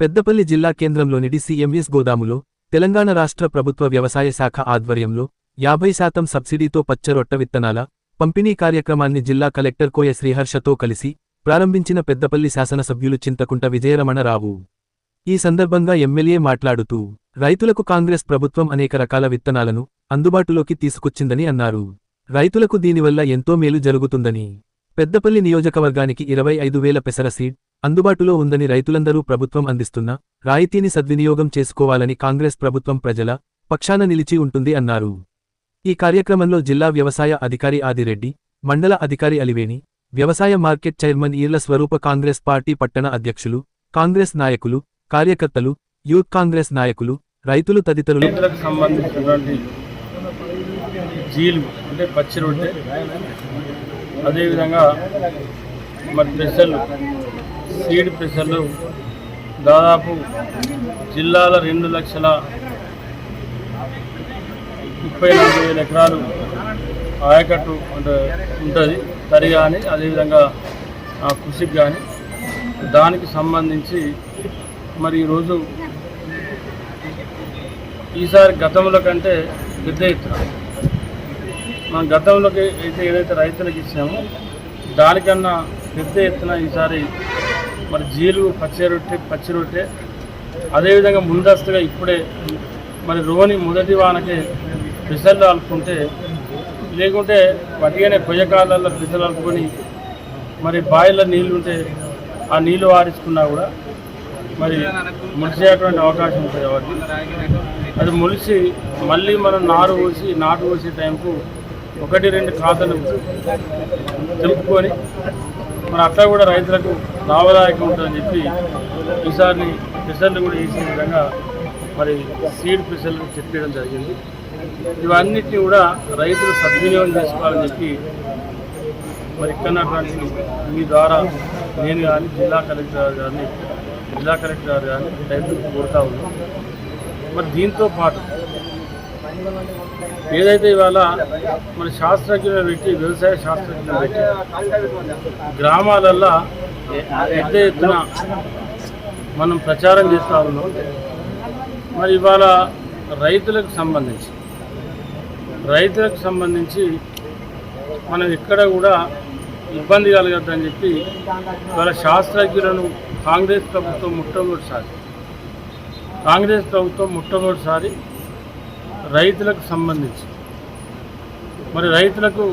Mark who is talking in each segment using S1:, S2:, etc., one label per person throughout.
S1: పెద్దపల్లి జిల్లా కేంద్రంలోని డిసిఎంఎస్ గోదాములో తెలంగాణ రాష్ట్ర ప్రభుత్వ వ్యవసాయ శాఖ ఆధ్వర్యంలో యాభై శాతం సబ్సిడీతో పచ్చరొట్ట విత్తనాల పంపిణీ కార్యక్రమాన్ని జిల్లా కలెక్టర్ కోయ శ్రీహర్షతో కలిసి ప్రారంభించిన పెద్దపల్లి శాసనసభ్యులు చింతకుంట విజయరమణరావు ఈ సందర్భంగా ఎమ్మెల్యే మాట్లాడుతూ రైతులకు కాంగ్రెస్ ప్రభుత్వం అనేక రకాల విత్తనాలను అందుబాటులోకి తీసుకొచ్చిందని అన్నారు. రైతులకు దీనివల్ల ఎంతో మేలు జరుగుతుందని. పెద్దపల్లి నియోజకవర్గానికి ఇరవై ఐదు వేల పెసర సీడ్ అందుబాటులో ఉందని రైతులందరూ ప్రభుత్వం అందిస్తున్న రాయితీని సద్వినియోగం చేసుకోవాలని కాంగ్రెస్ ప్రభుత్వం ప్రజల పక్షాన నిలిచి ఉంటుంది అన్నారు. ఈ కార్యక్రమంలో జిల్లా వ్యవసాయ అధికారి ఆదిరెడ్డి మండల అధికారి అలివేణి వ్యవసాయ market chairman Eerla Swarupa Congress party పట్టణ అధ్యక్షులు కాంగ్రెస్ నాయకులు కార్యకర్తలు యూత్ కాంగ్రెస్ నాయకులు రైతులు తదితరులు
S2: సంబంధించినటువంటి జీలు అంటే పచ్చి రొట్టె అదేవిధంగా మరి పెసలు సీడ్ పెసర్లు దాదాపు జిల్లాల రెండు లక్షల ముప్పై నాలుగు వేల ఎకరాలు ఆయకట్టు అంటే ఉంటుంది తరి కానీ అదేవిధంగా ఆ కృషికి కానీ. దానికి సంబంధించి మరి ఈరోజు ఈసారి గతంలో కంటే పెద్ద ఎత్తున మనం గతంలోకి అయితే ఏదైతే రైతులకు ఇచ్చామో దానికన్నా పెద్ద ఎత్తున ఈసారి మరి జీలు పచ్చి రొట్టె పచ్చి రొట్టె అదేవిధంగా ముందస్తుగా ఇప్పుడే మరి రోని మొదటి వానకే పిసర్లు అలుపుకుంటే లేకుంటే వటిగానే కొయ్యకాలలో పెసలు అలుపుకొని మరి బావిలో నీళ్ళు ఉంటే ఆ నీళ్ళు వారించుకున్నా కూడా మరి ముడిసేటువంటి అవకాశం ఉంటుంది కాబట్టి. అది మొలిసి మళ్ళీ మనం నారు పోసి నాటు పోసే టైంకు ఒకటి రెండు ఖాతాలు తెలుపుకొని మరి అట్లా కూడా రైతులకు లాభదాయకం ఉంటుందని చెప్పి ఈసారి పెసర్లు కూడా వేసే విధంగా మరి సీడ్ పెసర్లు చెప్పడం జరిగింది. ఇవన్నిటిని కూడా రైతులు సద్వినియోగం చేసుకోవాలని చెప్పి మరి ఇక్కడ మీ ద్వారా నేను కానీ జిల్లా కలెక్టర్ గారు కానీ జిల్లా కలెక్టర్ గారు కానీ రైతులకు కోరుతా ఉన్నాం. మరి దీంతో పాటు ఏదైతే ఇవాళ మన శాస్త్రజ్ఞులు పెట్టి వ్యవసాయ శాస్త్రజ్ఞులు పెట్టి గ్రామాలల్లో పెద్ద ఎత్తున మనం ప్రచారం చేస్తూ ఉన్నాం. మరి ఇవాళ రైతులకు సంబంధించి రైతులకు సంబంధించి మనం ఎక్కడ కూడా ఇబ్బంది కలగద్దని చెప్పి ఇవాళ శాస్త్రజ్ఞులను కాంగ్రెస్ ప్రభుత్వం మొట్టమొదటిసారి కాంగ్రెస్ ప్రభుత్వం మొట్టమొదటిసారి రైతులకు సంబంధించి. మరి రైతులకు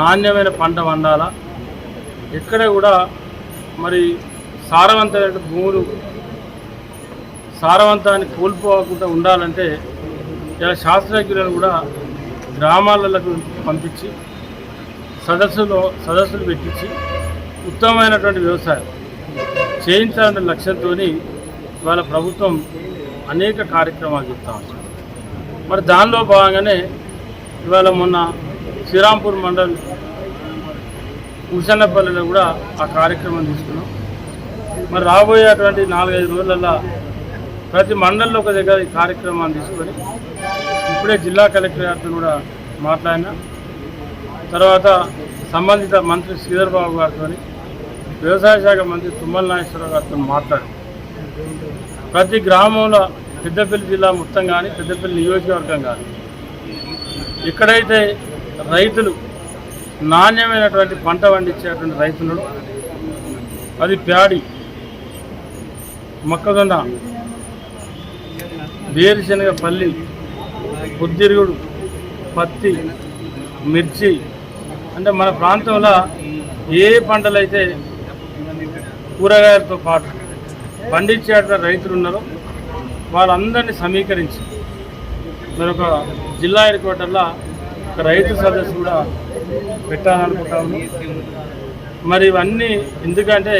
S2: నాణ్యమైన పంట వండాలా? ఎక్కడ కూడా మరి సారవంతమైన భూములు సారవంతాన్ని కోల్పోకుండా ఉండాలంటే ఇలా శాస్త్రజ్ఞులను కూడా గ్రామాలకు పంపించి సదస్సులో సదస్సులు పెట్టించి ఉత్తమమైనటువంటి వ్యవసాయం చేయించాలనే లక్ష్యంతో ఇవాళ ప్రభుత్వం అనేక కార్యక్రమాలు చెప్తా ఉంది. మరి దానిలో భాగంగానే ఇవాళ మొన్న శ్రీరాంపూర్ మండల్ ఉషన్నపల్లిలో కూడా ఆ కార్యక్రమం తీసుకున్నాం. మరి రాబోయేటువంటి నాలుగైదు రోజులలో ప్రతి మండలంలో ఒక దగ్గర ఈ కార్యక్రమాన్ని తీసుకొని ఇప్పుడే జిల్లా కలెక్టర్ గారితో కూడా మాట్లాడినా. తర్వాత సంబంధిత మంత్రి శ్రీధర్ బాబు గారితో వ్యవసాయ శాఖ మంత్రి తుమ్మల నాగేశ్వరరావు గారితో మాట్లాడి ప్రతి గ్రామంలో పెద్దపల్లి జిల్లా మొత్తం కానీ పెద్దపల్లి నియోజకవర్గం కానీ ఎక్కడైతే రైతులు నాణ్యమైనటువంటి పంట పండించేటువంటి రైతులు అది ప్యాడి మొక్కజొన్న వేరుశనగ పల్లి పొద్దిరుగుడు పత్తి మిర్చి అంటే మన ప్రాంతంలో ఏ పంటలు అయితే కూరగాయలతో పాటు పండించేట రైతులు ఉన్నారో వాళ్ళందరినీ సమీకరించి మరొక ఒక జిల్లా హెడ్ క్వార్టర్లో ఒక రైతు సదస్సు కూడా పెట్టాలనుకుంటాము. మరి ఇవన్నీ ఎందుకంటే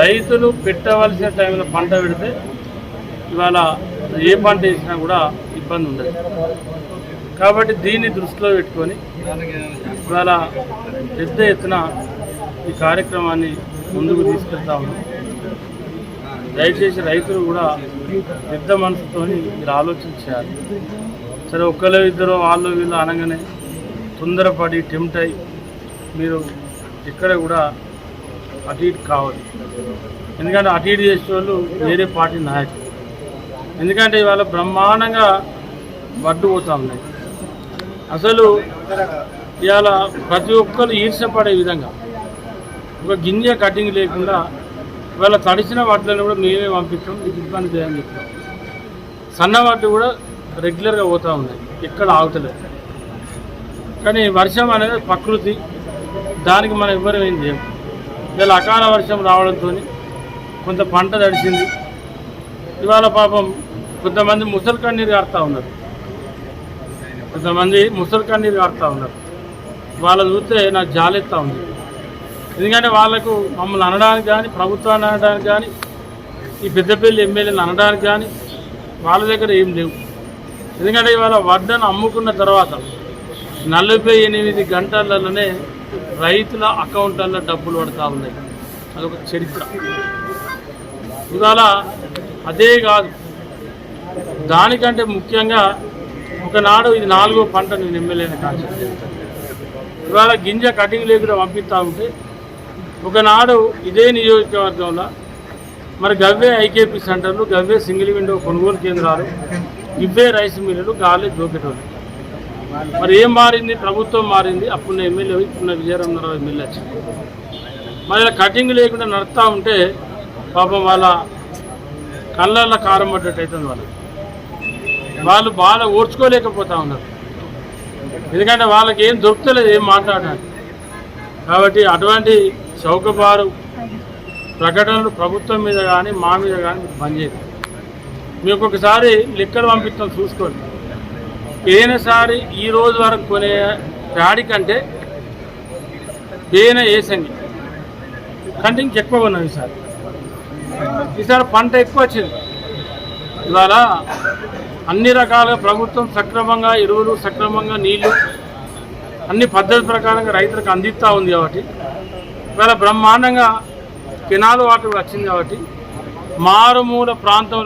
S2: రైతులు పెట్టవలసిన టైంలో పంట పెడితే ఇవాళ ఏ పంట వేసినా కూడా ఇబ్బంది ఉండదు. కాబట్టి దీన్ని దృష్టిలో పెట్టుకొని ఇవాళ పెద్ద ఎత్తున ఈ కార్యక్రమాన్ని ముందుకు తీసుకెళ్తా ఉన్నాం. దయచేసి రైతులు కూడా పెద్ద మనసుతో మీరు ఆలోచన చేయాలి. సరే ఒక్కరు ఇద్దరు వాళ్ళు వీళ్ళు అనగానే తొందరపడి టెంప్ట్ అయి మీరు ఎక్కడ కూడా అటు ఇటు కావాలి ఎందుకంటే అటు ఇటు చేసే వాళ్ళు వేరే పార్టీ నాయకులు. ఎందుకంటే ఇవాళ బ్రహ్మాండంగా వడ్డు పోతా ఉన్నాయి. అసలు ఇవాళ ప్రతి ఒక్కరు ఈర్షపడే విధంగా ఒక గింజ కటింగ్ లేకుండా ఇవాళ తడిసిన వడ్లను కూడా మేమే పంపించాం మీకు ఇబ్బంది చేయని చెప్తాం సన్న వాటి కూడా రెగ్యులర్గా పోతూ ఉన్నాయి ఎక్కడ ఆగుతలేదు కానీ వర్షం అనేది ప్రకృతి దానికి మనం ఇవ్వరం ఏం చేయం. ఇలా అకాల వర్షం రావడంతో కొంత పంట తడిసింది. ఇవాళ పాపం కొంతమంది ముసలి కన్నీరు కారుతూ ఉన్నారు. కొంతమంది ముసలి కన్నీరు కారుతూ ఉన్నారు. వాళ్ళని చూస్తే నాకు జాలెత్తా ఉంది. ఎందుకంటే వాళ్ళకు మమ్మల్ని అనడానికి కానీ ప్రభుత్వాన్ని అనడానికి కానీ ఈ పెద్దపల్లి ఎమ్మెల్యేలు అనడానికి కానీ వాళ్ళ దగ్గర ఏం లేవు. ఎందుకంటే ఇవాళ వడ్డను అమ్ముకున్న తర్వాత నలభై ఎనిమిది గంటలలోనే రైతుల అకౌంట్లలో డబ్బులు పడతా ఉన్నాయి. అదొక చరిత్ర. ఇవాళ అదే కాదు. దానికంటే ముఖ్యంగా ఒకనాడు ఇది నాలుగో పంట నేను ఎమ్మెల్యేని కాన్సెప్ట్ ఇవాళ గింజ కటింగ్ లేకుండా పంపిస్తూ ఉంటే ఒకనాడు ఇదే నియోజకవర్గంలో మరి గవ్వే ఐకేపీ సెంటర్లు గవ్వే సింగిల్ విండో కొనుగోలు కేంద్రాలు ఇవ్వే రైస్ మిల్లులు గాలి జోకెటోళ్ళు మరి ఏం మారింది? ప్రభుత్వం మారింది. అప్పుడున్న ఎమ్మెల్యే ఇప్పుడున్న విజయరామరావు ఎమ్మెల్యే వచ్చింది మరి ఇలా కటింగ్ లేకుండా నడుస్తూ ఉంటే పాపం వాళ్ళ కళ్ళల్లో కారం పడ్డట్టు అవుతుంది వాళ్ళు వాళ్ళు బాగా ఓడ్చుకోలేకపోతూ ఉన్నారు. ఎందుకంటే వాళ్ళకి ఏం దొరుకుతలేదు ఏం మాట్లాడడానికి. కాబట్టి అటువంటి చౌకబారు ప్రకటనలు ప్రభుత్వం మీద కానీ మా మీద కానీ బంద్ చేయండి మీకు ఒకసారి లెక్కలు పంపిస్తాం చూసుకోండి. పోయినసారి ఈ రోజు వరకు కొనే ప్యాడి కంటే పేన ఏసంగి కంటే ఇంకెక్కువ ఉన్నాం ఈసారి. ఈసారి పంట ఎక్కువ వచ్చింది. ఇవాళ అన్ని రకాలుగా ప్రభుత్వం సక్రమంగా ఎరువులు సక్రమంగా నీళ్ళు అన్ని పద్ధతి ప్రకారంగా రైతులకు అందిస్తూ ఉంది కాబట్టి చాలా బ్రహ్మాండంగా కెనాల్ వాటర్ వచ్చింది కాబట్టి మారుమూల ప్రాంతంలో